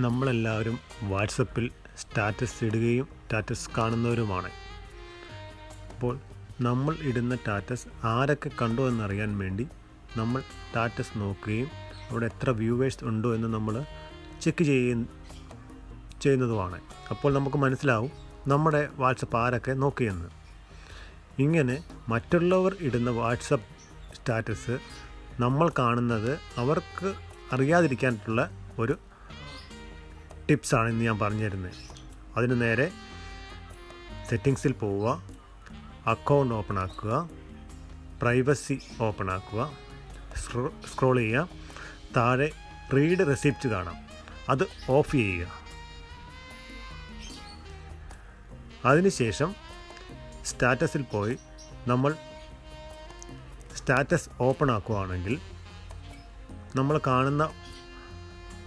നമ്മളെല്ലാവരും വാട്സപ്പിൽ സ്റ്റാറ്റസ് ഇടുകയും സ്റ്റാറ്റസ് കാണുന്നവരുമാണ്. അപ്പോൾ നമ്മൾ ഇടുന്ന സ്റ്റാറ്റസ് ആരൊക്കെ കണ്ടു എന്നറിയാൻ വേണ്ടി നമ്മൾ സ്റ്റാറ്റസ് നോക്കുകയും അവിടെ എത്ര വ്യൂവേഴ്സ് ഉണ്ടോ എന്ന് നമ്മൾ ചെക്ക് ചെയ്യ ചെയ്യുന്നതുമാണ്. അപ്പോൾ നമുക്ക് മനസ്സിലാവും നമ്മുടെ വാട്സപ്പ് ആരൊക്കെ നോക്കിയെന്ന്. ഇങ്ങനെ മറ്റുള്ളവർ ഇടുന്ന വാട്സപ്പ് സ്റ്റാറ്റസ് നമ്മൾ കാണുന്നത് അവർക്ക് അറിയാതിരിക്കാനുള്ള ഒരു ടിപ്സാണ് ഇന്ന് ഞാൻ പറഞ്ഞു തരുന്നത് അതിന് നേരെ സെറ്റിങ്സിൽ പോവുക അക്കൗണ്ട് ഓപ്പൺ ആക്കുക പ്രൈവസി ഓപ്പൺ ആക്കുക സ്ക്രോ സ്ക്രോൾ ചെയ്യുക താഴെ റീഡ് റെസിപ്റ്റ് കാണാം. അത് ഓഫ് ചെയ്യുക. അതിനുശേഷം സ്റ്റാറ്റസിൽ പോയി നമ്മൾ സ്റ്റാറ്റസ് ഓപ്പൺ ആക്കുകയാണെങ്കിൽ നമ്മൾ കാണുന്ന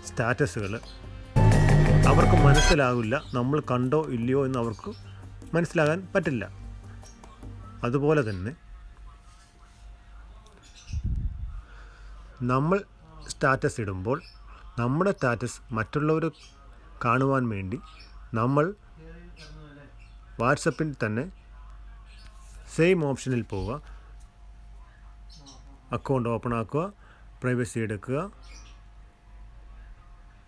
സ്റ്റാറ്റസുകൾ അവർക്ക് മനസ്സിലാവില്ല നമ്മൾ കണ്ടോ ഇല്ലയോ എന്ന് അവർക്ക് മനസ്സിലാകാൻ പറ്റില്ല. അതുപോലെ തന്നെ നമ്മൾ സ്റ്റാറ്റസ് ഇടുമ്പോൾ നമ്മുടെ സ്റ്റാറ്റസ് മറ്റുള്ളവർ കാണുവാൻ വേണ്ടി നമ്മൾ വാട്സപ്പിൽ തന്നെ സെയിം ഓപ്ഷനിൽ പോവുക. അക്കൗണ്ട് ഓപ്പൺ ആക്കുക പ്രൈവസി എടുക്കുക.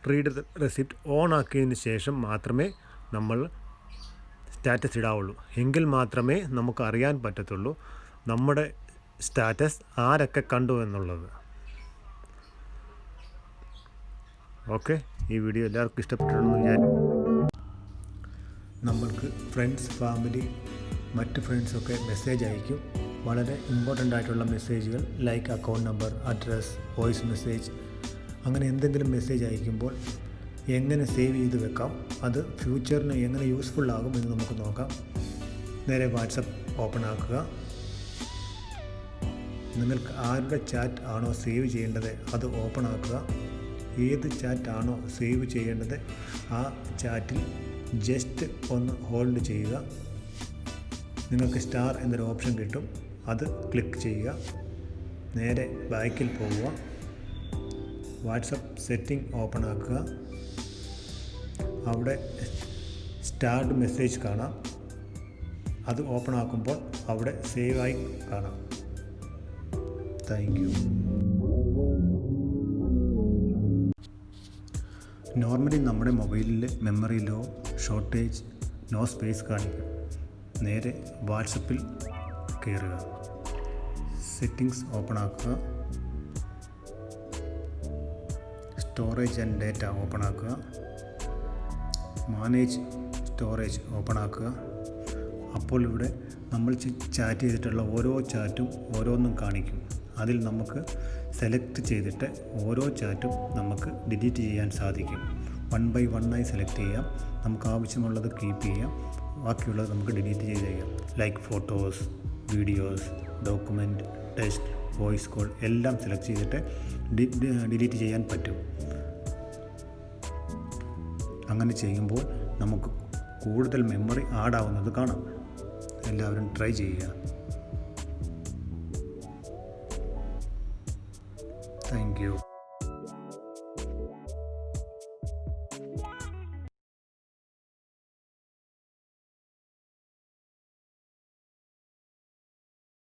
റീഡ് റെസിപ്റ്റ് ഓൺ ആക്കിയതിന് ശേഷം മാത്രമേ നമ്മൾ സ്റ്റാറ്റസ് ഇടാവുള്ളൂ. എങ്കിൽ മാത്രമേ നമുക്ക് അറിയാൻ പറ്റത്തുള്ളൂ നമ്മുടെ സ്റ്റാറ്റസ് ആരൊക്കെ കണ്ടു എന്നുള്ളത്. ഓക്കെ ഈ വീഡിയോ എല്ലാവർക്കും ഇഷ്ടപ്പെട്ടിട്ടുണ്ടെന്ന് ഞാൻ നമ്മൾക്ക് ഫ്രണ്ട്സ് ഫാമിലി മറ്റ് ഫ്രണ്ട്സൊക്കെ മെസ്സേജ് അയക്കും. വളരെ ഇമ്പോർട്ടന്റ് ആയിട്ടുള്ള മെസ്സേജുകൾ like account number address voice message അങ്ങനെ എന്തെങ്കിലും മെസ്സേജ് അയക്കുമ്പോൾ എങ്ങനെ സേവ് ചെയ്ത് വെക്കാം? അത് ഫ്യൂച്ചറിന് എങ്ങനെ യൂസ്ഫുൾ ആകും എന്ന് നമുക്ക് നോക്കാം. നേരെ വാട്സപ്പ് ഓപ്പൺ ആക്കുക. നിങ്ങൾക്ക് ആരുടെ ചാറ്റ് ആണോ സേവ് ചെയ്യേണ്ടത് അത് ഓപ്പൺ ആക്കുക. ഏത് ചാറ്റ് ആണോ സേവ് ചെയ്യേണ്ടത് ആ ചാറ്റിൽ ജസ്റ്റ് ഒന്ന് ഹോൾഡ് ചെയ്യുക. നിങ്ങൾക്ക് സ്റ്റാർ എന്നൊരു ഓപ്ഷൻ കിട്ടും. അത് ക്ലിക്ക് ചെയ്യുക. നേരെ ബാക്കിൽ പോവുക. വാട്സപ്പ് സെറ്റിംഗ് ഓപ്പൺ ആക്കുക അവിടെ സ്റ്റാർട്ട് മെസ്സേജ് കാണാം. അത് ഓപ്പൺ ആക്കുമ്പോൾ അവിടെ സേവ് ആയി കാണാം. Thank you. നോർമലി നമ്മുടെ മൊബൈലിൽ memory low shortage no space കാണിക്കും. നേരെ വാട്സപ്പിൽ കയറുക. സെറ്റിങ്സ് ഓപ്പൺ ആക്കുക സ്റ്റോറേജ് ആൻഡ് ഡേറ്റ ഓപ്പൺ ആക്കുക. മാനേജ് സ്റ്റോറേജ് ഓപ്പൺ ആക്കുക. അപ്പോൾ ഇവിടെ നമ്മൾ ചാറ്റ് ചെയ്തിട്ടുള്ള ഓരോ ചാറ്റും ഓരോന്നും കാണിക്കും. അതിൽ നമുക്ക് സെലക്ട് ചെയ്തിട്ട് ഓരോ ചാറ്റും നമുക്ക് ഡിലീറ്റ് ചെയ്യാൻ സാധിക്കും. വൺ ബൈ വണ്ണായി സെലക്ട് ചെയ്യാം. നമുക്ക് ആവശ്യമുള്ളത് കീപ്പ് ചെയ്യാം. ബാക്കിയുള്ളത് നമുക്ക് ഡിലീറ്റ് ചെയ്ത് ചെയ്യാം. Like photos videos document text voice call എല്ലാം സെലക്ട് ചെയ്തിട്ട് ഡിലീറ്റ് ചെയ്യാൻ പറ്റും. അങ്ങനെ ചെയ്യുമ്പോൾ നമുക്ക് കൂടുതൽ മെമ്മറി ആഡാവുന്നത് കാണാം. എല്ലാവരും ട്രൈ ചെയ്യുക. Thank you